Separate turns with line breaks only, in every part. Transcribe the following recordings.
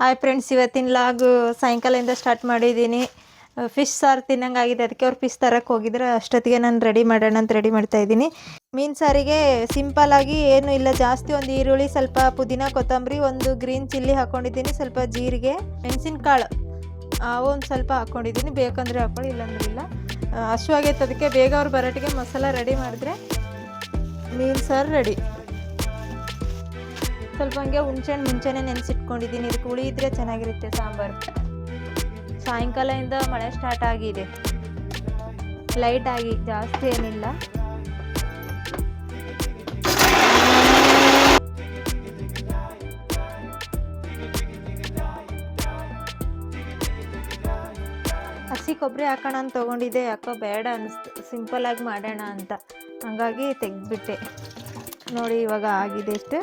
Hi friends ಇವತ್ತಿನ log ಸಾಯಂಕಾಲದಿಂದ start ಮಾಡಿದ್ದೀನಿ. ಫಿಶ್ ಸಾರು ತಿನ್ನಂಗಾಗಿದೆ. ಅದಕ್ಕೆ ಅವ್ರು ಫಿಶ್ ತರಕ್ಕೆ ಹೋಗಿದ್ರೆ. ಅಷ್ಟೊತ್ತಿಗೆ ನಾನು ರೆಡಿ ಮಾಡೋಣ ಅಂತ ರೆಡಿ ಮಾಡ್ತಾ ಇದ್ದೀನಿ. ಮೀನು ಸಾರಿಗೆ ಸಿಂಪಲ್ ಆಗಿ ಏನು ಇಲ್ಲ. ಜಾಸ್ತಿ ಒಂದು ಈರುಳ್ಳಿ ಸ್ವಲ್ಪ ಪುದೀನ ಕೊತ್ತಂಬರಿ ಒಂದು ಗ್ರೀನ್ ಚಿಲ್ಲಿ ಹಾಕ್ಕೊಂಡಿದ್ದೀನಿ ಸ್ವಲ್ಪ ಜೀರಿಗೆ ಮೆಣಸಿನ್ಕಾಳು ಒಂದು ಸ್ವಲ್ಪ ಹಾಕ್ಕೊಂಡಿದ್ದೀನಿ ಬೇಕಂದರೆ ಹಾಕ್ಕೊಳ್ಳಿ ಇಲ್ಲಾಂದ್ರೆ ಇಲ್ಲ. ಆ, ಹಶು ಅದಕ್ಕೆ ಬೇಗ ಅವ್ರು ಬರೋಟಿಗೆ ಮಸಾಲ ರೆಡಿ ಮಾಡಿದ್ರೆ ಮೀನು ಸಾರು ರೆಡಿ ಸ್ವಲ್ಪ ಹಂಗೆ ಹುಣ್ಸೆಹಣ್ಣು ಮುಂಚೆನೇ ನೆನೆಸಿಟ್ಕೊಂಡಿದ್ದೀನಿ. ಇದಕ್ಕೆ ಹುಳಿ ಇದ್ರೆ ಚೆನ್ನಾಗಿರುತ್ತೆ ಸಾಂಬಾರು. ಸಾಯಂಕಾಲದಿಂದ ಮಳೆ ಸ್ಟಾರ್ಟ್ ಆಗಿದೆ. ಲೈಟ್ ಆಗಿ ಜಾಸ್ತಿ ಏನಿಲ್ಲ. ಹಸಿ ಕೊಬ್ಬರಿ ಹಾಕೋಣ ಅಂತ ತೊಗೊಂಡಿದ್ದೆ. ಯಾಕೋ ಬೇಡ ಅನಿಸ್ತು. ಆಗಿ ಮಾಡೋಣ ಅಂತ. ಹಂಗಾಗಿ ತೆಗೆದ್ಬಿಟ್ಟೆ. ನೋಡಿ ಇವಾಗ ಆಗಿದೆ ಇಷ್ಟು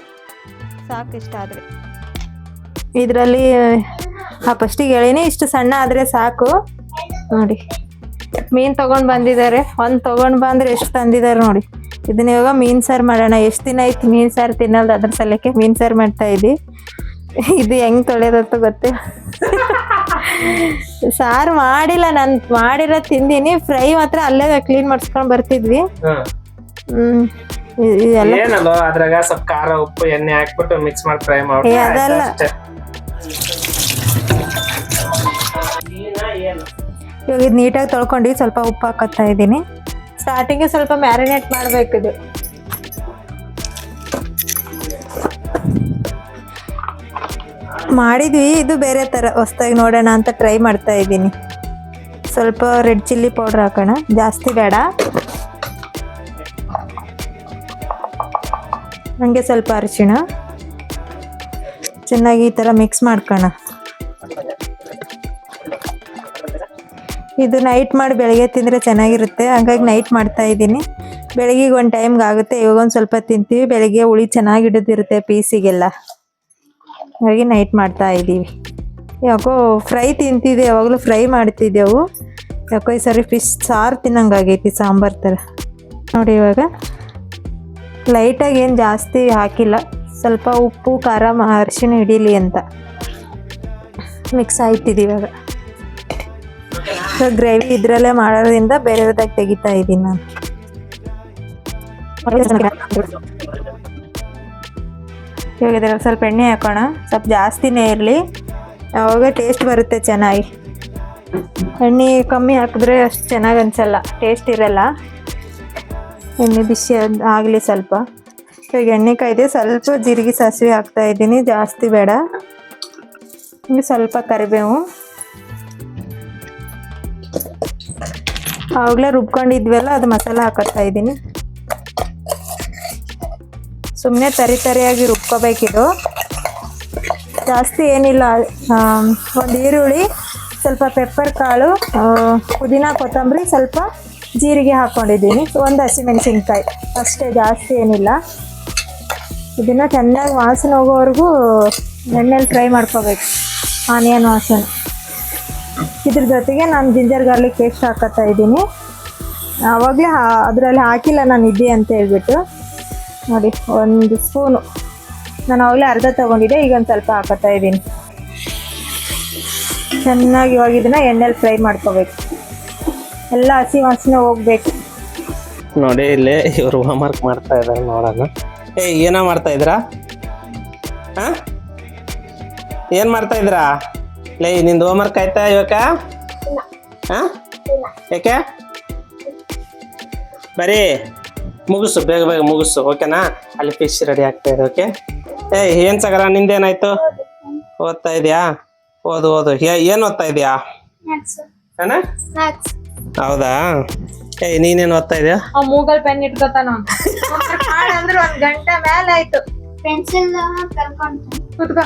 ಸಾಕು ಇಷ್ಟ ಆದ್ರೆ. ಇದರಲ್ಲಿ ಆ ಫಸ್ಟಿಗೆ ಹೇಳಿನಿ ಇಷ್ಟು ಸಣ್ಣ ಆದ್ರೆ ಸಾಕು. ನೋಡಿ ಮೀನ್ ತಗೊಂಡ್ ಬಂದಿದ್ದಾರೆ. ಒಂದು ತಗೊಂಡ್ ಬಂದ್ರೆ ಎಷ್ಟು ತಂದಿದ್ದಾರೆ ನೋಡಿ. ಇದನ್ನ ಇವಾಗ ಮೀನ್ ಸಾರು ಮಾಡೋಣ. ಎಷ್ಟು ದಿನ ಆಯ್ತು ಮೀನ್ ಸಾರು ತಿನ್ನೋದು ಅದ್ರ ಸಲಕ್ಕೆ ಮೀನ್ ಸಾರು ಮಾಡ್ತಾ ಇದ್ದಿ? ಇದು ಹೆಂಗ್ ತೊಳೆಯೋದಂತ ಗೊತ್ತೇ? ಸಾರು ಮಾಡಿಲ್ಲ ನಾನು ಮಾಡಿರೋ ತಿಂದೀನಿ. ಫ್ರೈ ಮಾತ್ರ ಅಲ್ಲೇ ಕ್ಲೀನ್ ಮಾಡಿಸ್ಕೊಂಡು ಬರ್ತಿದ್ವಿ. ಹ್ಮ್. ಇ- ಇದೆಲ್ಲ
ಏನಲ್ಲ ಅದ್ರಾಗ ಸ್ವಲ್ಪ ಖಾರ ಉಪ್ಪು ಎಣ್ಣೆ ಹಾಕ್ಬಿಟ್ಟು ಮಿಕ್ಸ್ ಮಾಡಿ ಫ್ರೈ ಮಾಡಿ
ಇವಾಗ ಇದು ನೀಟಾಗಿ ತೊಳ್ಕೊಂಡು ಸ್ವಲ್ಪ ಉಪ್ಪು ಹಾಕೋತಾ ಇದ್ದೀನಿ. ಸ್ಟಾರ್ಟಿಂಗ್ ಸ್ವಲ್ಪ ಮ್ಯಾರಿನೇಟ್ ಮಾಡ್ಬೇಕು ಇದು. ಮಾಡಿದ್ವಿ ಇದು ಬೇರೆ ತರ ಹೊಸ್ದಾಗಿ ನೋಡೋಣ ಅಂತ ಟ್ರೈ ಮಾಡ್ತಾ ಇದ್ದೀನಿ. ಸ್ವಲ್ಪ ರೆಡ್ ಚಿಲ್ಲಿ ಪೌಡರ್ ಹಾಕೋಣ. ಜಾಸ್ತಿ ಬೇಡ. ಹಂಗೆ ಸ್ವಲ್ಪ ಅರಿಶಿಣ. ಚೆನ್ನಾಗಿ ಈ ಥರ ಮಿಕ್ಸ್ ಮಾಡ್ಕೋಣ. ಇದು ನೈಟ್ ಮಾಡಿ ಬೆಳಗ್ಗೆ ತಿಂದರೆ ಚೆನ್ನಾಗಿರುತ್ತೆ. ಹಾಗಾಗಿ ನೈಟ್ ಮಾಡ್ತಾ ಇದ್ದೀನಿ. ಬೆಳಗ್ಗೆ ಒಂದು ಟೈಮ್ಗೆ ಆಗುತ್ತೆ. ಇವಾಗ ಒಂದು ಸ್ವಲ್ಪ ತಿಂತೀವಿ. ಬೆಳಗ್ಗೆ ಹುಳಿ ಚೆನ್ನಾಗಿ ಹಿಡಿದಿರುತ್ತೆ ಪೀಸಿಗೆಲ್ಲ. ಹಾಗಾಗಿ ನೈಟ್ ಮಾಡ್ತಾ ಇದ್ದೀವಿ. ಯಾಕೋ ಫ್ರೈ ತಿಂತಿದ್ದೆ. ಯಾವಾಗಲೂ ಫ್ರೈ ಮಾಡ್ತಿದ್ದೆವು ಯಾಕೋ ಈ ಸರಿ ಫಿಶ್ ಸಾರು ತಿನ್ನಂಗಾಗೈತಿ ಸಾಂಬಾರು ಥರ. ನೋಡಿ ಇವಾಗ. ಲೈಟಾಗಿ ಏನು ಜಾಸ್ತಿ ಹಾಕಿಲ್ಲ. ಸ್ವಲ್ಪ ಉಪ್ಪು ಖಾರ ಅರಿಶಿನ ಅರಿಶಿಣ ಹಿಡೀಲಿ ಅಂತ. ಮಿಕ್ಸ್ ಆಯ್ತಿದ್ದೀವಾಗ ಇವಾಗ. ಗ್ರೇವಿ ಇದ್ರಲ್ಲೇ ಮಾಡೋದ್ರಿಂದ ಬೇರೆದಾಗಿ ತೆಗಿತಾ ಇದ್ದೀನಿ ನಾನು. ಇವಾಗ ಇದ್ರಲ್ಲಿ ಸ್ವಲ್ಪ ಎಣ್ಣೆ ಹಾಕೋಣ. ಸ್ವಲ್ಪ ಜಾಸ್ತಿನೇ ಇರಲಿ. ಯಾವಾಗ ಟೇಸ್ಟ್ ಬರುತ್ತೆ ಚೆನ್ನಾಗಿ. ಎಣ್ಣೆ ಕಮ್ಮಿ ಹಾಕಿದ್ರೆ ಅಷ್ಟು ಚೆನ್ನಾಗಿ ಅನಿಸಲ್ಲ. ಟೇಸ್ಟ್ ಇರಲ್ಲ. ಎಣ್ಣೆ ಬಿಸಿ ಆಗಲಿ ಸ್ವಲ್ಪ. ಇವಾಗ ಎಣ್ಣೆ ಕಾಯ್ದೆ ಸ್ವಲ್ಪ ಜೀರಿಗೆ ಸಾಸಿವೆ ಹಾಕ್ತಾ ಇದ್ದೀನಿ, ಜಾಸ್ತಿ ಬೇಡ. ಹಿಂಗೆ ಸ್ವಲ್ಪ ಕರಿಬೇವು. ಆವಾಗಲೇ ರುಬ್ಕೊಂಡಿದ್ವಲ್ಲ, ಅದು ಮಸಾಲ ಹಾಕತ್ತಾ ಇದ್ದೀನಿ. ಸುಮ್ಮನೆ ತರಿ ತರಿಯಾಗಿ ರುಬ್ಕೋಬೇಕಿದು. ಜಾಸ್ತಿ ಏನಿಲ್ಲ ಒಂದು ಈರುಳ್ಳಿ, ಸ್ವಲ್ಪ ಪೆಪ್ಪರ್ ಕಾಳು ಪುದೀನ ಕೊತ್ತಂಬರಿ, ಸ್ವಲ್ಪ ಜೀರಿಗೆ ಹಾಕ್ಕೊಂಡಿದ್ದೀನಿ ಒಂದು ಹಸಿಮೆಣಸಿನ್ಕಾಯಿ. ಅಷ್ಟೇ ಜಾಸ್ತಿ ಏನಿಲ್ಲ. ಇದನ್ನು ಚೆನ್ನಾಗಿ ವಾಸನೆ ಹೋಗೋವರೆಗೂ ಎಣ್ಣೆಲಿ ಫ್ರೈ ಮಾಡ್ಕೋಬೇಕು. ಆನಿಯನ್ ವಾಸನೆ. ಇದ್ರ ಜೊತೆಗೆ ನಾನು ಜಿಂಜರ್ ಗಾರ್ಲಿಕ್ ಪೇಸ್ಟ್ ಹಾಕತ್ತಾ ಇದ್ದೀನಿ. ಆವಾಗಲೇ ಅದರಲ್ಲಿ ಹಾಕಿಲ್ಲ ನಾನು ಇದ್ದೆ ಅಂತ ಹೇಳ್ಬಿಟ್ಟು. ನೋಡಿ, ಒಂದು ಸ್ಪೂನು. ನಾನು ಆವಾಗಲೇ ಅರ್ಧ ತೊಗೊಂಡಿದ್ದೆ, ಈಗ ಒಂದು ಸ್ವಲ್ಪ ಹಾಕತ್ತಾ ಇದ್ದೀನಿ. ಚೆನ್ನಾಗಿ ಇವಾಗ ಎಣ್ಣೆಲಿ ಫ್ರೈ ಮಾಡ್ಕೋಬೇಕು. ಎಲ್ಲ ಹಸಿ ವಾಸನೆ ಹೋಗ್ಬೇಕು.
ನೋಡಿ ಇಲ್ಲಿ ಹೋಮ್ ವರ್ಕ್ ಮಾಡ್ತಾ ಇದಾರೆ ನೋಡೋಣ. ಏ ಏನೋ ಮಾಡ್ತಾ ಇದ್ರಾ? ಹಾ? ಏನ್ ಮಾಡ್ತಾ ಇದ್ರಾ? ಲೇ ನಿಂದು ಹೋಮ್ವರ್ಕ್ ಆಯ್ತಾ ಇವಾಗ? ಹಾ? ಯಾಕೆ? ಬರೀ ಮುಗಿಸು ಬೇಗ ಬೇಗ ಮುಗಿಸು ಓಕೆನಾ ಅಲ್ಲಿ ಫಿಶ್ ರೆಡಿ ಆಗ್ತಾ ಇದೆ ಓಕೆ ಏ ಏನ್ ಸಗರ ನಿಂದೇನಾಯ್ತು? ಓದ್ತಾ ಇದೆಯಾ? ಓದು ಓದು. ಏನ್ ಓದ್ತಾ ಇದೆಯಾ? ಏನ? ಹೌದಾ? ಏ ನೀನೇನ್ ಓದ್ತಾ ಇದೆಯಾ?
ಆ ಮೂಗಲ್ ಪೆನ್ ಇಟ್ಕೋತಾನ. ಅಂದ್ರೆ ಒಂದ್ ಗಂಟೆ ಮೇಲೆ ಆಯ್ತು.
ಪೆನ್ಸಿಲ್ ಕರ್ಕೊಂಡು
ಕುತ್ಕೋ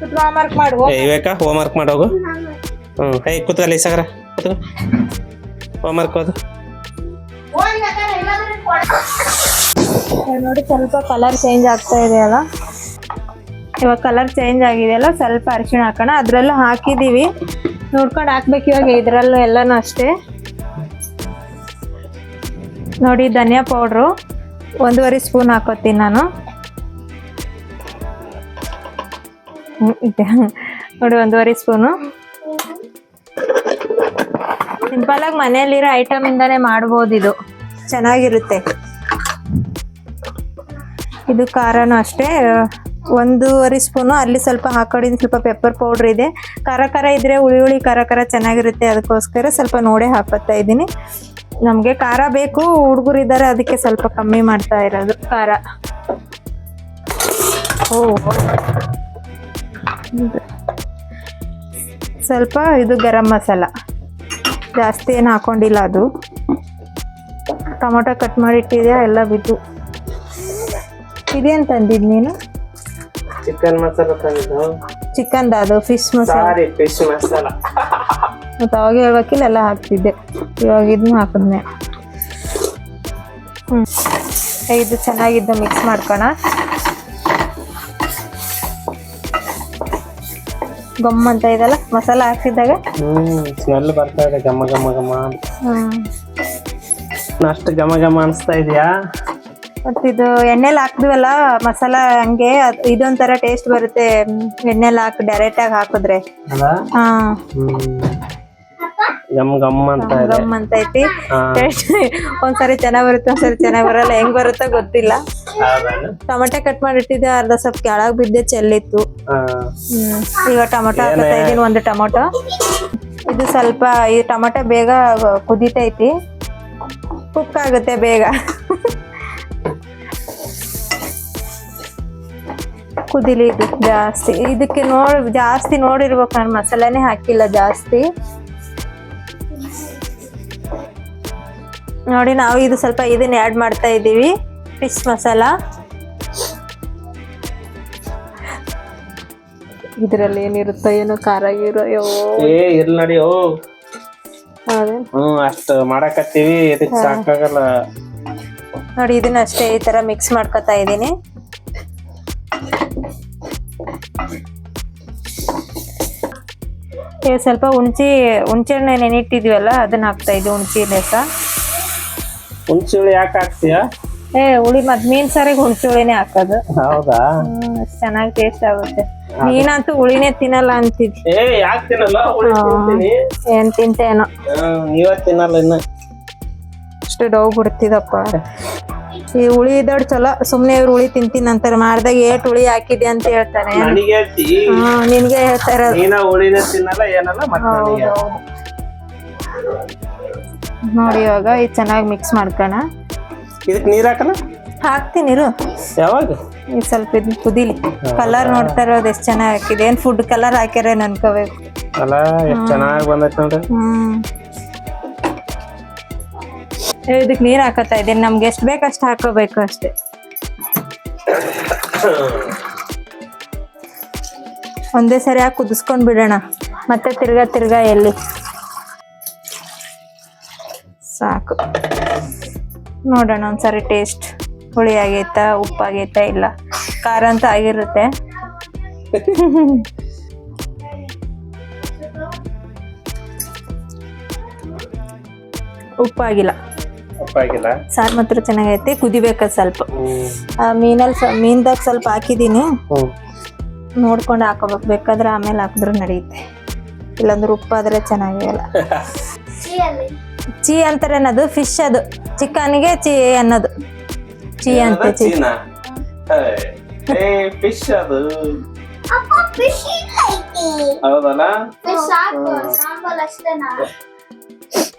ಕುತ್ಕೋ ಮಾರ್ಕ್ ಮಾಡು
ಏ ವಿವೇಕ ಹೋಮ್ವರ್ಕ್ ಮಾಡೋಗು ಹ್ಞೂ ಹೇ ಕೂತ್ಕೊಳ್ಳಿ ಸಗರ ಕೂತ್ಕೋ ಹೋಮ್ವರ್ಕ್ ಓದು.
ನೋಡಿ ಸ್ವಲ್ಪ ಕಲರ್ ಚೇಂಜ್ ಆಗ್ತಾ ಇದೆ ಅಲ್ಲ ಇವಾಗ ಕಲರ್ ಚೇಂಜ್ ಆಗಿದೆಯಲ್ಲ ಸ್ವಲ್ಪ ಅರಿಶಿಣ ಹಾಕೋಣ. ಅದರಲ್ಲೂ ಹಾಕಿದ್ದೀವಿ. ನೋಡ್ಕೊಂಡು ಹಾಕ್ಬೇಕು ಇವಾಗ ಇದರಲ್ಲೂ ಎಲ್ಲನೂ ಅಷ್ಟೇ. ನೋಡಿ ಧನಿಯಾ ಪೌಡ್ರು. ಒಂದೂವರೆ ಸ್ಪೂನ್ ಹಾಕೋತೀನಿ ನಾನು. ನೋಡಿ ಒಂದೂವರೆ ಸ್ಪೂನು. ಸಿಂಪಲಾಗಿ ಆಗಿ ಮನೆಯಲ್ಲಿರೋ ಐಟಮಿಂದನೇ ಇಂದಾನೆ ಮಾಡ್ಬೋದು ಇದು. ಚೆನ್ನಾಗಿರುತ್ತೆ. ಇದು ಖಾರನೂ ಅಷ್ಟೇ. ಒಂದೂವರೆ ಸ್ಪೂನು, ಅಲ್ಲಿ ಸ್ವಲ್ಪ ಹಾಕೊಂಡಿದ್ದು ಸ್ವಲ್ಪ ಪೆಪ್ಪರ್ ಪೌಡ್ರ್ ಇದೆ. ಖಾರ ಖಾರ ಇದ್ರೆ ಹುಳಿ ಹುಳಿ ಖಾರ ಖಾರ ಚೆನ್ನಾಗಿರುತ್ತೆ, ಅದಕ್ಕೋಸ್ಕರ ಸ್ವಲ್ಪ ನೋಡೇ ಹಾಕೋತಾ ಇದ್ದೀನಿ. ನಮಗೆ ಖಾರ ಬೇಕು, ಹುಡುಗರು ಇದ್ದಾರೆ, ಅದಕ್ಕೆ ಸ್ವಲ್ಪ ಕಮ್ಮಿ ಮಾಡ್ತಾ ಇರೋದು ಖಾರ. ಓ, ಸ್ವಲ್ಪ ಇದು ಗರಂ ಮಸಾಲ. ಜಾಸ್ತಿ ಏನು ಹಾಕೊಂಡಿಲ್ಲ ಅದು. ಟೊಮೊಟೊ ಕಟ್ ಮಾಡಿ ಇಟ್ಟಿದ್ಯಾ, ಎಲ್ಲ ಬಿದ್ದು. ಇದೇನು ತಂದಿದ್ದು ನೀನು?
ಚಿಕನ್ ಮಸಾಲ ತಂದಿದ್ದು?
ಚಿಕನ್ ಅದು fish masala.
Sorry fish masala.
ಮತ್ತು ಅವಾಗ ಹೇಳ್ಬೇಕಿಲ್ಲ ಎಲ್ಲ ಹಾಕ್ತಿದ್ದೆ. ಇವಾಗ ಇದನ್ನ ಹಾಕಿದ್ನೆ. ಹ್ಞೂ ಇದು ಚೆನ್ನಾಗಿದ್ದು ಮಿಕ್ಸ್ ಮಾಡ್ಕೋಣ. ಗಮ್ ಅಂತ ಇದೆಲ್ಲ ಮಸಾಲ ಹಾಕಿದಾಗ
ಹ್ಮ್ ಸ್ಮೆಲ್ ಬರ್ತಾ ಇದೆ ಘಮ ಘಮ ಘಮ.
ಹ್ಮ್.
ಅಷ್ಟು ಘಮ ಘಮ ಅನಿಸ್ತಾ ಇದೆಯಾ?
ಮತ್ತು ಇದು ಎಣ್ಣೆಲಿ ಹಾಕಿದ್ವಲ್ಲ ಮಸಾಲ ಹಂಗೆ ಇದೊಂಥರ ಟೇಸ್ಟ್ ಬರುತ್ತೆ. ಎಣ್ಣೆಲ್ ಹಾಕಿ ಡೈರೆಕ್ಟ್ ಆಗಿ
ಹಾಕಿದ್ರೆ.
ಹಾಂ.
ಗಮ್ ಅಂತ
ಐತಿ. ಒಂದ್ಸರಿ ಚೆನ್ನಾಗ್ ಬರುತ್ತೆ ಒಂದ್ಸರಿ ಚೆನ್ನಾಗ್ ಬರಲ್ಲ. ಹೆಂಗ್ ಬರುತ್ತೋ ಗೊತ್ತಿಲ್ಲ? ಟೊಮೆಟೊ ಕಟ್ ಮಾಡಿಟ್ಟಿದ್ದೆ ಅರ್ಧ ಸ್ವಲ್ಪ ಕೆಳಗ್ ಬಿದ್ದೆ ಚೆಲ್ಲಿತ್ತು. ಈಗ ಟೊಮೊಟೊ ಹಾಕ್ತಾ ಇದೀನಿ ಒಂದು ಟೊಮೊಟೊ. ಇದು ಸ್ವಲ್ಪ ಈ ಟೊಮೊಟೊ ಬೇಗ ಕುದಿತೈತಿ. ಕುಕ್ ಆಗುತ್ತೆ ಬೇಗ. ಕುದಿಲಿ ಇದು ಜಾಸ್ತಿ. ಇದಕ್ಕೆ ನೋಡಿ ಜಾಸ್ತಿ ನೋಡಿರ್ಬೇಕು ನಾನು ಮಸಾಲೆನೇ ಹಾಕಿಲ್ಲ ಜಾಸ್ತಿ. ನೋಡಿ ನಾವು ಇದು ಸ್ವಲ್ಪ ಇದನ್ನ ಆ್ಯಡ್ ಮಾಡ್ತಾ ಇದ್ದೀವಿ ಫಿಶ್ ಮಸಾಲ. ಇದರಲ್ಲಿ ಏನಿರುತ್ತೋ ಏನೋ ಖಾರ ಗೀರೋ ಅಯ್ಯೋ.
ಏ ಇರ್ಲಿ? ಹ್ಮ್ ಅಷ್ಟು ಮಾಡಕತ್ತೀವಿ ಸಾಕಾಗಲ್ಲ.
ನೋಡಿ ಇದನ್ನ ಅಷ್ಟೇ ಈ ತರ ಮಿಕ್ಸ್ ಮಾಡ್ಕೊತಾ ಇದ್ದೀನಿ. ಈಗ ಸ್ವಲ್ಪ ಹುಣಸೆ ಹುಣಸೆಹಣ್ಣೆ ನೆನಿಟ್ಟಿದ್ವಲ್ಲ ಅದನ್ನ ಹಾಕ್ತಾ ಇದ್ದೆ ಹುಣಸೆ ಲೆಕ್ಕ
ಹುಣಸೆ ಹುಳಿ ಯಾಕೆ ಹಾಕ್ತೀಯಾ?
ಏ ಹುಳಿ ಮತ್ ಮೀನ್ ಸಾರಿಗೆ ಹುಣಸೆ ಹುಳಿನೇ ಹಾಕೋದು.
ಹೌದಾ?
ಚೆನ್ನಾಗಿ ಟೇಸ್ಟ್ ಆಗುತ್ತೆ. ಮೀನಂತೂ ಹುಳಿನೇ ತಿನ್ನಲ್ಲ ಅಂತಿದ್ವಿ.
ಏ ಯಾಕೆ ತಿನ್ನಲ್ಲ? ಹುಳಿ ತಿಂತೀನಿ.
ಏನ್ ತಿಂತೇನೋ.
ಇವತ್ತು ತಿನ್ನಲ್ಲ ಇನ್ನು.
ಅಷ್ಟು ಡವ್ ಬಿಡ್ತಿದಪ್ಪ. ಈ ಹುಳಿ ಇದ್ದ ಚಲೋ ಸುಮ್ನೆ ಇವ್ರು ಹುಳಿ ತಿಂತೀನಿ ಅಂತಾರೆ. ಮಾಡ್ದಾಗ ಏಟ್ ಹುಳಿ ಹಾಕಿದ್ಯ ಅಂತ ಹೇಳ್ತಾನೆ
ನನಗೆ ಹೇಳ್ತಾರ.
ನೋಡಿ ಇವಾಗ ಇದು ಚೆನ್ನಾಗಿ ಮಿಕ್ಸ್ ಮಾಡ್ಕೋಣ.
ಇದಕ್ಕೆ ನೀರ್ ಹಾಕಲ್ಲ?
ಹಾಕ್ತೀನಿ ಇರು.
ಯಾವಾಗ?
ಈಗ ಸ್ವಲ್ಪ ಇದು ಕುದಿಲಿ. ಕಲರ್ ನೋಡ್ತಾ ಇರೋದು ಎಷ್ಟು ಚೆನ್ನಾಗಿ ಹಾಕಿದೆ. ಏನು ಫುಡ್ ಕಲರ್ ಹಾಕ್ಯಾರ ಅನ್ಕೋಬೇಕು
ಅಲ್ಲ ಎಷ್ಟು ಚೆನ್ನಾಗಿ ಬಂದೈತೆ ನೋಡ್ರಿ.
ಹ್ಮ್. ಇದಕ್ಕೆ ನೀರು ಹಾಕತ್ತಾ ಇದ್ದೀನಿ. ನಮ್ಗೆ ಎಷ್ಟು ಬೇಕು ಅಷ್ಟು ಹಾಕೋಬೇಕು ಅಷ್ಟೇ. ಒಂದೇ ಸರಿ ಹಾಕಿ ಕುದಿಸ್ಕೊಂಡ್ ಬಿಡೋಣ. ಮತ್ತೆ ತಿರ್ಗಾ ತಿರ್ಗಾ ಎಲ್ಲಿ? ಸಾಕು. ನೋಡೋಣ ಒಂದ್ಸರಿ ಟೇಸ್ಟ್ ಹುಳಿ ಆಗೈತಾ ಉಪ್ಪಾಗೈತಾ ಇಲ್ಲ? ಖಾರ ಅಂತ ಆಗಿರುತ್ತೆ. ಉಪ್ಪಾಗಿಲ್ಲ ಸಾರು ಮಾತ್ರ ಚೆನ್ನಾಗೈತೆ ಕುದಿಬೇಕ ಸ್ವಲ್ಪ. ಮೀನಲ್ಲಿ ಮೀನ್ದಾಗ ಸ್ವಲ್ಪ
ಹಾಕಿದೀನಿ
ನೋಡ್ಕೊಂಡು ಹಾಕೋಬೇಕು ಬೇಕಾದ್ರೆ ಆಮೇಲೆ ಹಾಕಿದ್ರು ನಡೆಯುತ್ತೆ ಇಲ್ಲಾಂದ್ರೆ ಉಪ್ಪಾದ್ರೆ ಚೆನ್ನಾಗಿರಲ್ಲ.
ಚೀ
ಚೀ ಅನ್ನೋದು ಫಿಶ್ ಅದು. ಚಿಕನ್ಗೆ ಚೀ ಅನ್ನೋದು. ಚೀ ಅಂತ
ಫಿಶ್ ಅದು.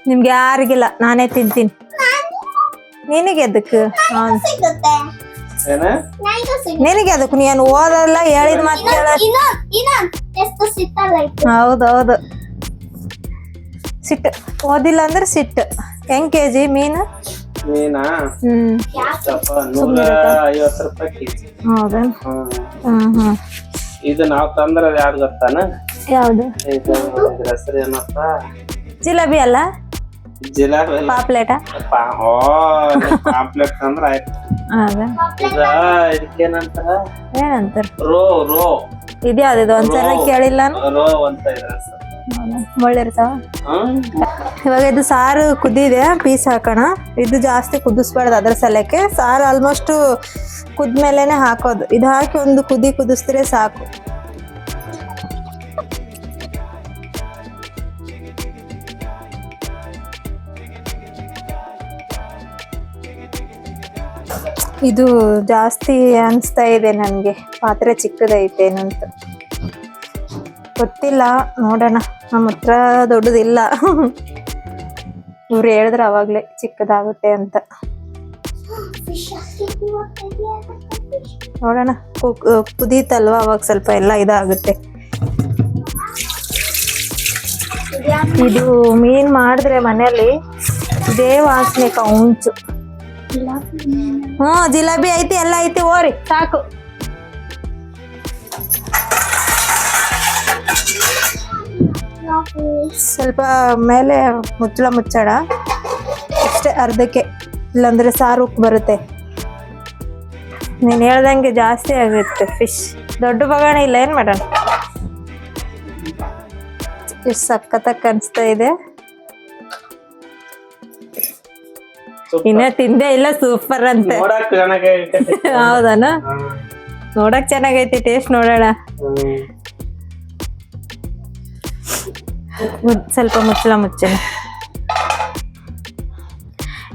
ನಿಮ್ಗೆ ಯಾರಿಗಿಲ್ಲ ನಾನೇ ತಿಂತೀನಿ. ನಿನಗೆ ಅದಕ್ಕೆ
ಸಿಗುತ್ತೆ.
ಏನ?
ನನಗೂ
ಅದಕ್ಕೆ ನೀನು ಓದಲ್ಲ ಹೇಳಿದ ಮಾತು ಕೇಳ. ಹೌದೌದು ಸಿಟ್ಟು. ಓದಿಲ್ಲ ಅಂದ್ರೆ ಸಿಟ್ಟು. ಹೆಂಗ್ ಕೆ ಜಿ ಮೀನು?
ಇದು ನಾವ್ ತಂದ್ರ ಯಾರು ಗೊತ್ತಾನ?
ಯಾವುದು?
ಹೆಸರು ಏನಪ್ಪ
ಜಿಲೇಬಿ ಅಲ್ಲ?
ಜಿಲಾಬಿ.
ಪಾಪ್ಲೇಟ?
ಪಾ- ಓ ಪಾಂಪ್ಲೆಟ್ ತಂದ್ರ ಆಯ್ತು.
ಹೌದಾ?
ಇದ ಇದಕ್ಕೇನಂತಾರ?
ಏನಂತಾರ?
Rho rho.
ಇದ್ಯಾವ್ದು ಇದು? ಒಂದ್ಸಲ ಕೇಳಿಲ್ಲ ನಾನು?
ರೋ ಅಂತ ಇದ್ರ
ಇವಾಗ ಇದು ಸಾರು ಕುದ್ದಿದೆ ಪೀಸ್ ಹಾಕೋಣ. ಇದು ಜಾಸ್ತಿ ಕುದಿಸ್ಬಾರ್ದು ಅದ್ರ ಸಲಕ್ಕೆ. ಸಾರು ಆಲ್ಮೋಸ್ಟ್ ಕುದ್ಮೇಲೆನೆ ಹಾಕೋದು. ಇದು ಹಾಕಿ ಒಂದು ಕುದಿ ಕುದಿಸಿದ್ರೆ ಸಾಕು. ಇದು ಜಾಸ್ತಿ ಅನಿಸ್ತಾ ಇದೆ ನನಗೆ. ಪಾತ್ರೆ ಚಿಕ್ಕದೈತೆ ಏನಂತ. ಗೊತ್ತಿಲ್ಲ, ನೋಡೋಣ. ನಮ್ಮ ಹತ್ರ ದೊಡ್ಡದಿಲ್ಲ. ಇವ್ರು ಹೇಳಿದ್ರೆ ಅವಾಗಲೇ ಚಿಕ್ಕದಾಗುತ್ತೆ ಅಂತ. ನೋಡೋಣ. ಕುಕ್, ಕುದೀತಲ್ವಾ? ಅವಾಗ ಸ್ವಲ್ಪ ಎಲ್ಲ ಇದಾಗುತ್ತೆ. ಇದು ಮೀನ್ ಮಾಡಿದ್ರೆ ಮನೆಯಲ್ಲಿ ಇದೇ ವಾಸನೆ ಕೌಂಚು. ಹ್ಞೂ, ಜಿಲೇಬಿ ಐತಿ, ಎಲ್ಲ ಐತಿ ಓರಿ ಸಾಕು. ಸ್ವಲ್ಪ ಮೇಲೆ ಮುಚ್ಚಳ ಮುಚ್ಚಳ. ಅಷ್ಟೇ ಅರ್ಧಕ್ಕೆ. ಇಲ್ಲಾಂದ್ರೆ ಸಾರು ಬರುತ್ತೆ. ನೀನು ಹೇಳ್ದಂಗೆ ಜಾಸ್ತಿ ಆಗುತ್ತೆ ಫಿಶ್ ದೊಡ್ಡ ಬಗಾಣ ಇಲ್ಲ, ಏನು ಮಾಡೋಣ? ಎಷ್ಟು ಸಖತ್ತಾಗಿ ಕಾಣಿಸ್ತಾ ಇದೆ. ಇನ್ನ ತಿಂದೇ ಇಲ್ಲ ಸೂಪರ್ ಅಂತ. ಹೌದನ? ನೋಡಕ್ ಚೆನ್ನಾಗೈತಿ ಟೇಸ್ಟ್ ನೋಡೋಣ. ಸ್ವಲ್ಪ ಮುಚ್ಚಳ ಮುಚ್ಚಳ.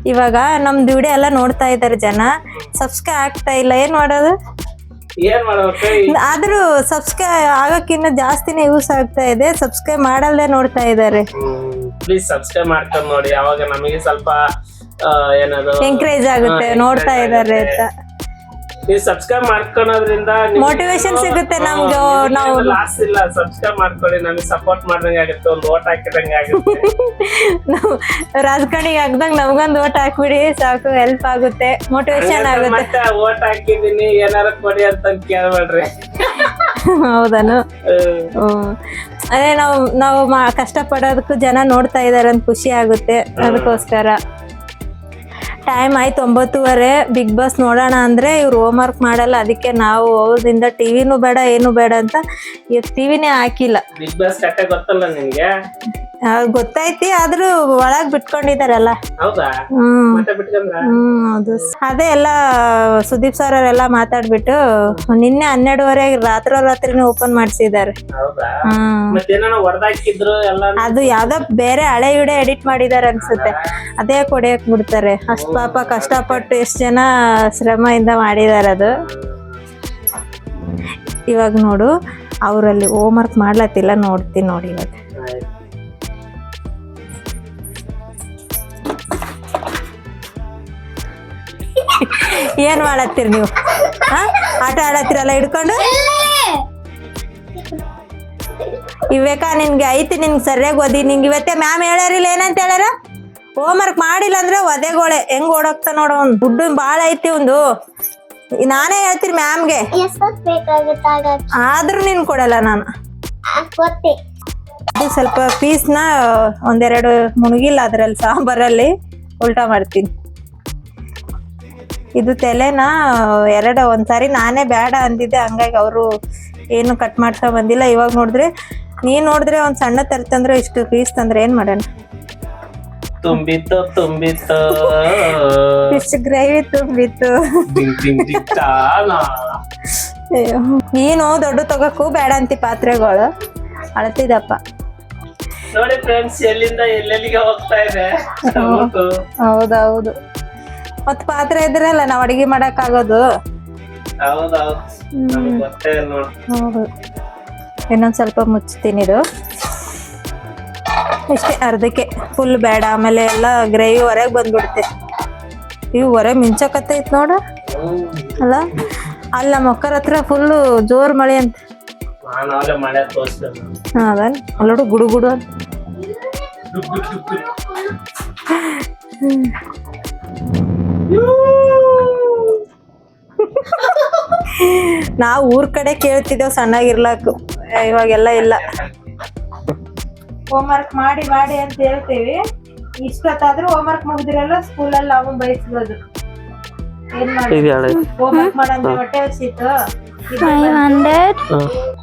ಇವಾಗ ನಮ್ ದುಡಿ ಎಲ್ಲ ನೋಡ್ತಾ ಇದ್ದಾರೆ ಜನ. ಸಬ್ಸ್ಕ್ರೈಬ್ ಆಗ್ತಾ ಇಲ್ಲ ಏನ್ ಮಾಡೋದು? ಆದ್ರೂ ಸಬ್ಸ್ಕ್ರೈಬ್ ಆಗಕ್ಕಿಂತ ಜಾಸ್ತಿನೇ ಯೂಸ್ ಆಗ್ತಾ ಇದೆ ಸಬ್ಸ್ಕ್ರೈಬ್ ಮಾಡಲ್ದೆ ನೋಡ್ತಾ ಇದ್ದಾರೆ.
ಪ್ಲೀಸ್ ಸಬ್ಸ್ಕ್ರೈಬ್ ಮಾಡ್ಕೊಂಡು ನೋಡಿ ಅವಾಗ ನಮಗೆ ಸ್ವಲ್ಪ ಏನದು
ಎಂಕರೇಜ್ ಆಗುತ್ತೆ ನೋಡ್ತಾ ಇದ್ದಾರೆ ಅಂತ.
ನೀವು ಸಬ್ಸ್ಕ್ರೈಬ್ ಮಾಡ್ಕೊಳೋದ್ರಿಂದ
ಮೋಟಿವೇಶನ್ ಸಿಗುತ್ತೆ ನಮ್ಗೆ, ನಾವು-
ಲಾಸ್ ಇಲ್ಲ ಸಬ್ಸ್ಕ್ರೈಬ್ ಮಾಡ್ಕೊಳ್ಳಿ ನಮಗೆ ಸಪೋರ್ಟ್ ಮಾಡ್ದಂಗೆ ಆಗುತ್ತೆ ಒಂದು ಓಟ್ ಹಾಕಿದಂಗೆ ಆಗುತ್ತೆ.
ನಾವು ರಾಜಕಾರಣಿಗೆ ಆಗ್ದಂಗ್ ನಮ್ಗೊಂದು ಓಟ್ ಹಾಕ್ಬಿಡಿ ಸಾಕು ಹೆಲ್ಪ್ ಆಗುತ್ತೆ ಮೋಟಿವೇಶನ್ ಆಗುತ್ತೆ.
ಮತ್ತೆ ಓಟ್ ಹಾಕಿದೀನಿ ಏನಾರ ಕೊಡಿ ಅಂತ ಕೇಳ್ಬೇಡ್ರಿ.
ಹೌದನು. ಅದೇ ನಾವು ನಾವು ಕಷ್ಟಪಡೋದಕ್ಕೂ ಜನ ನೋಡ್ತಾ ಇದಾರೆ ಅಂತ ಖುಷಿ ಆಗುತ್ತೆ ಅದಕ್ಕೋಸ್ಕರ. ಟೈಮ್ ಆಯ್ತು ಒಂಬತ್ತುವರೆ. ಬಿಗ್ ಬಾಸ್ ನೋಡೋಣ ಅಂದ್ರೆ ಇವ್ರು ಹೋಮ್ ವರ್ಕ್ ಮಾಡಲ್ಲ. ಅದಕ್ಕೆ ನಾವು ಅವ್ರದಿಂದ ಟಿವಿನೂ ಬೇಡ ಏನು ಬೇಡ ಅಂತ ಟಿವಿನೇ ಹಾಕಿಲ್ಲ.
ಬಿಗ್ ಬಾಸ್ ಗೊತ್ತಲ್ಲ ನಿನ್ಗೆ?
ಆ, ಗೊತ್ತೈತಿ ಆದ್ರೂ ಒಳಗ್ ಬಿಟ್ಕೊಂಡಿದಾರಲ್ಲ. ಹ್ಮ್. ಹ್ಮ್ ಹೌದು ಅದೇ ಎಲ್ಲ ಸುದೀಪ್ ಸರ್ ಅವರೆಲ್ಲ ಮಾತಾಡ್ಬಿಟ್ಟು ನಿನ್ನೆ ಹನ್ನೆರಡುವರೆ ರಾತ್ರೋ ರಾತ್ರಿನೇ ಓಪನ್ ಮಾಡಿಸಿದ್ದಾರೆ. ಅದು ಯಾವ್ದೋ ಬೇರೆ ಹಳೆ ವಿಡಿಯೋ ಎಡಿಟ್ ಮಾಡಿದಾರೆ ಅನ್ಸುತ್ತೆ. ಅದೇ ಕೊಡಿಯಕ್ ಬಿಡ್ತಾರೆ. ಅಷ್ಟ್ ಪಾಪ ಕಷ್ಟಪಟ್ಟು ಎಷ್ಟ್ ಜನ ಶ್ರಮದಿಂದ ಮಾಡಿದಾರೆ ಅದು. ಇವಾಗ ನೋಡು ಅವರಲ್ಲಿ ಹೋಮ್ ವರ್ಕ್ ಮಾಡ್ಲತ್ತಿಲ್ಲ ನೋಡ್ತೀನಿ ನೋಡಿ ಇವಾಗ. ಏನ್ ಮಾಡತ್ತೀರಿ ನೀವು? ಹಾ? ಆಟ ಆಡತ್ತೀರಲ್ಲ ಹಿಡ್ಕೊಂಡು? ಇವೇಕಾ ನಿನ್ಗೆ ಐತಿ ನಿನ್ಗೆ ಸರಿಯಾಗಿ ಓದಿ ನಿಂಗೆ ಇವತ್ತೇ ಮ್ಯಾಮ್ ಹೇಳ್ಯಾರಿಲ್ಲ ಏನಂತ ಹೇಳ್ಯಾರ? ಹೋಮ್ ವರ್ಕ್ ಮಾಡಿಲ್ಲ ಅಂದ್ರೆ ಒದೆಗೋಳೆ. ಹೆಂಗ್ ಓಡೋಗ್ತಾ ನೋಡೋ ಒಂದು ದುಡ್ಡು ಭಾಳ ಐತಿ ಒಂದು ನಾನೇ ಹೇಳ್ತೀನಿ ಮ್ಯಾಮ್ಗೆ. ಆದ್ರೂ ನಿನ್ ಕೊಡಲ್ಲ ನಾನು. ಅದು ಸ್ವಲ್ಪ ಪೀಸ್ನ ಒಂದೆರಡು ಮುಣಗಿಲ್ಲ ಅದ್ರಲ್ಲಿ ಸಾಂಬಾರಲ್ಲಿ ಉಲ್ಟಾ ಮಾಡ್ತೀನಿ. ಇದು ತಲೆನ ಎರಡು ಒಂದ್ಸಾರಿ ನಾನೇ ಬೇಡ ಅಂದಿದ್ದೆ. ಹಂಗಾಗಿ ಅವರು ಏನು ಕಟ್ ಮಾಡ್ತಾ ಬಂದಿಲ್ಲ. ಇವಾಗ ನೋಡಿದ್ರೆ ನೀನ್ ನೋಡಿದ್ರೆ ಒಂದ್ ಸಣ್ಣ ತರ್ತಂದ್ರೆ ಇಷ್ಟು ಪೀಸ್ ತಂದ್ರೆ ಏನ್ ಮಾಡೋಣ?
ತುಂಬಿತ್ತು ತುಂಬಿತ್ತು.
ಫಿಶ್ ಗ್ರೇವಿ ತುಂಬಿತ್ತು. ನೀನು ದೊಡ್ಡ ತಗೋಕು ಬೇಡ ಅಂತಿ ಪಾತ್ರೆಗಳು. ಅಳತಿದಪ್ಪ.
ನೋಡಿ ಫ್ರೆಂಡ್ಸ್ ಎಲ್ಲಿಂದ ಎಲ್ಲೆಲ್ಲಿಗೆ ಹೋಗ್ತಾ ಇದೆ.
ಹೌದೌದು ಮತ್ ಪಾತ್ರೆ ಇದ್ರಲ್ಲ ನಾವ್ ಅಡಿಗೆ ಮಾಡಕ್ ಆಗೋದು. ಹೌದು ಇನ್ನೊಂದ್ ಸ್ವಲ್ಪ ಮುಚ್ಚತೀನಿ ಇದು ಇಷ್ಟೇ ಅರ್ಧಕ್ಕೆ. ಫುಲ್ ಬೇಡ. ಆಮೇಲೆ ಎಲ್ಲ ಗ್ರೇವಿ ಹೊರಗೆ ಬಂದ್ಬಿಡುತ್ತೆ. ಇವು ಹೊರಗೆ ಮಿಂಚಕತ್ತೈತ್ ನೋಡ. ಅಲ್ಲ? ಅಲ್ಲಿ ನಮ್ಮ ಅಕ್ಕರ ಹತ್ರ ಫುಲ್ಲು ಜೋರ್ ಮಳೆ ಅಂತ. ಅಲ್ಲೋಡು ಗುಡು ಗುಡು ಅಂತ. ನಾವು ಊರ್ ಕಡೆ ಕೇಳ್ತಿದ್ದೇವ್ ಸಣ್ಣಾಗಿರ್ಲಾಕು. ಇವಾಗೆಲ್ಲ ಇಲ್ಲ. ಹೋಮ್ ವರ್ಕ್ ಮಾಡಿ ಮಾಡಿ ಅಂತ ಹೇಳ್ತೀವಿ. ಇಷ್ಟೊತ್ತಾದ್ರೂ ಹೋಮ್ ವರ್ಕ್ ಮುಗಿದಿರಲ್ಲ ಸ್ಕೂಲಲ್ಲಿ ನಾವು ಬಯಸ್ಬೋದು ಏನ್ ಮಾಡಿ ಹೊಟ್ಟೆ
ಹಂಡ್ರೆಡ್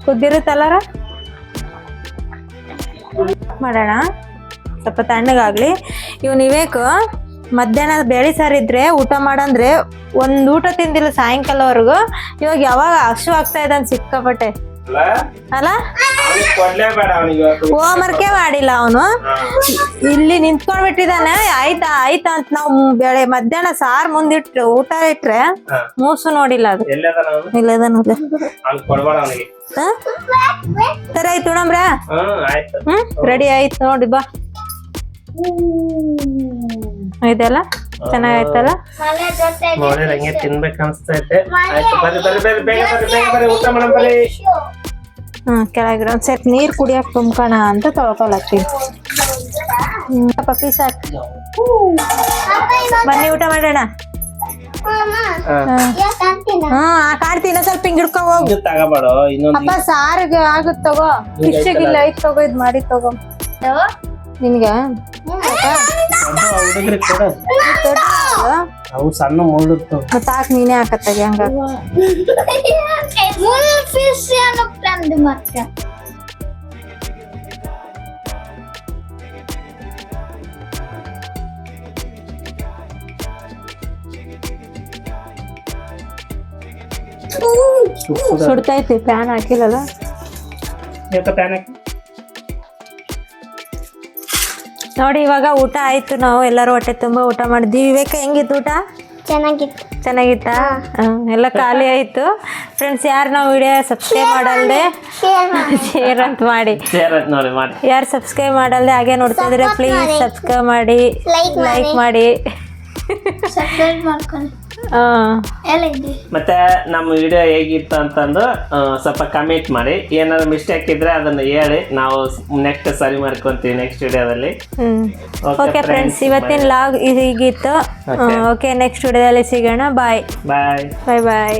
ಕುದ್ದಿರುತ್ತಲ್ಲಾರ ಮಾಡೋಣ. ಸ್ವಲ್ಪ ತಣ್ಣಗಾಗ್ಲಿ. ಇವ್ ನೀವೇಕು ಮಧ್ಯಾಹ್ನ ಬೇಳೆ ಸಾರು ಇದ್ರೆ ಊಟ ಮಾಡಂದ್ರೆ ಒಂದ್ ಊಟ ತಿಂದಿಲ್ಲ ಸಾಯಂಕಾಲವರೆಗೂ. ಇವಾಗ ಯಾವಾಗ ಹಸು ಆಗ್ತಾ ಇದೆ ಅಂತ ಸಿಕ್ಕಾಪಟ್ಟೆ
ಅಲ್ಲ
ಹೋಮ್ವರ್ಕೇ ಮಾಡಿಲ್ಲ ಅವನು. ಇಲ್ಲಿ ನಿಂತ್ಕೊಂಡ್ ಬಿಟ್ಟಿದಾನೆ ಆಯ್ತಾ ಆಯ್ತಾ ಅಂತ ನಾವು ಬೆಳೆ ಮಧ್ಯಾಹ್ನ ಸಾರ್ ಮುಂದಿಟ್ರೆ ಊಟ ಇಟ್ರೆ ಮೂಸು ನೋಡಿಲ್ಲ ಅದು. ಇಲ್ಲದ? ಸರಿ ಆಯ್ತು ನೋಡಮ್ರ
ಹ್ಮ್
ರೆಡಿ ಆಯ್ತು ನೋಡಿ ಬಾ. ಇದೆಲ್ಲ ಚೆನ್ನಾಗೈತಲ್ಲ
ನೋಡಿ ಹಂಗೆ ತಿನ್ಬೇಕು ಅನ್ಸ್ತೈತೆ ಆಯ್ತು ಬರ್ರಿ ಬರ್ರಿ ಬರ್ರಿ ಬೇಗ ಬರ್ರಿ ಬೇಗ ಬರ್ರಿ ಊಟ ಮಾಡಮ್ ಬರ್ರಿ
ಹ್ಮ್ ಕೆಳಗಿರೋ ಒಂದ್ ಸೆಟ್ ನೀರ್ ಕುಡಿಯಕ್ ತುಂಬ್ಕೋಣ ಅಂತ ತೊಳ್ಕೊಳತ್ತೀನಿ ಹ್ಮ್ ಪಪ್ಪಿ ಸಾಕ್. ಬನ್ನಿ ಊಟ ಮಾಡೋಣ.
ಹಾ.
ಸ್ವಲ್ಪ ಹಿಂಗ್ ಹಿಡ್ಕೊ ಹೋಗು.
ಇದು ತಗೋಬೇಡ ಇನ್ನೊಂದು
ಅಪ್ಪ ಸಾರಿಗೆ ಆಗುತ್ತೆ ತಗೋ. ಫಿಶ್ಗೆ ಇಲ್ಲ ಐತ್ ತಗೋ ಇದ್ ಮಾಡಿ ತಗೋ. ನಿನ್ಗ?
ಹುಡುಗ್ರಿಗೆ ಕೊಡು. ಅವು ಸಣ್ಣ ಮುಳ್ಳಿರ್ತಾವ
ಮತ್ತ ಹಾಕ್ ನೀನೇ ಹಾಕತ್ತಾಗ ಹಂಗ?
ಮುಲ್ ಫಿಶ್ ಅನ್ನೋ ಫ್ರೆಂಡ್ ಮತ್ತೆ.
ಸುಡ್ತೈತಿ ಪ್ಯಾನ್ ಹಾಕಿಲ್ಲಲ್ಲ?
ಯಾಕೆ ಪ್ಯಾನ್ ಹಾಕಿ?
ನೋಡಿ ಇವಾಗ ಊಟ ಆಯ್ತು. ನಾವು ಎಲ್ಲರೂ ಹೊಟ್ಟೆ ತುಂಬಾ ಊಟ ಮಾಡಿದ್ವಿ. ವಿವೇಕ ಹೆಂಗಿತ್ತು ಊಟ?
ಚೆನ್ನಾಗಿತ್ತು.
ಚೆನ್ನಾಗಿತ್ತಾ? ಎಲ್ಲ ಖಾಲಿ ಆಯ್ತು. ಫ್ರೆಂಡ್ಸ್ ಯಾರು ನಾವು ವಿಡಿಯೋ ಸಬ್ಸ್ಕ್ರೈಬ್ ಮಾಡಲ್ದೆ?
ಶೇರ್ ಮಾಡಿ.
ಶೇರ್ ಅಂತ ಮಾಡಿ.
ಸೇರ್ ನೋಡಿ ಮಾಡಿ.
ಯಾರು ಸಬ್ಸ್ಕ್ರೈಬ್ ಮಾಡಲ್ದೆ ಹಾಗೆ ನೋಡ್ತಾ ಇದ್ರೆ ಪ್ಲೀಸ್ ಸಬ್ಸ್ಕ್ರೈಬ್ ಮಾಡಿ. ಲೈಕ್ ಮಾಡಿ.
ಸಬ್ಸ್ಕ್ರೈಬ್
ಮತ್ತೆ ನಮ್ಮ ವಿಡಿಯೋ ಹೇಗಿತ್ತು ಅಂತಂದು ಆ, ಸ್ವಲ್ಪ ಕಮೆಂಟ್ ಮಾಡಿ. ಏನಾದ್ರು ಮಿಸ್ಟೇಕ್ ಇದ್ರೆ ಅದನ್ನ ಹೇಳಿ. ನಾವು ನೆಕ್ಸ್ಟ್ ಸರಿ ಮಾಡ್ಕೊಂತೀವಿ ನೆಕ್ಸ್ಟ್ ವಿಡಿಯೋದಲ್ಲಿ
ಹ್ಮ್.
Okay,
ಓಕೆ ಫ್ರೆಂಡ್ಸ್ ಇವತ್ತಿನ ಲಾಗ್ ಹೀಗಿತ್ತು.
Okay.
ಓಕೆ ನೆಕ್ಸ್ಟ್ ವಿಡಿಯೋದಲ್ಲಿ ಸಿಗೋಣ. ಬಾಯ್
ಬಾಯ್
ಬಾಯ್ ಬಾಯ್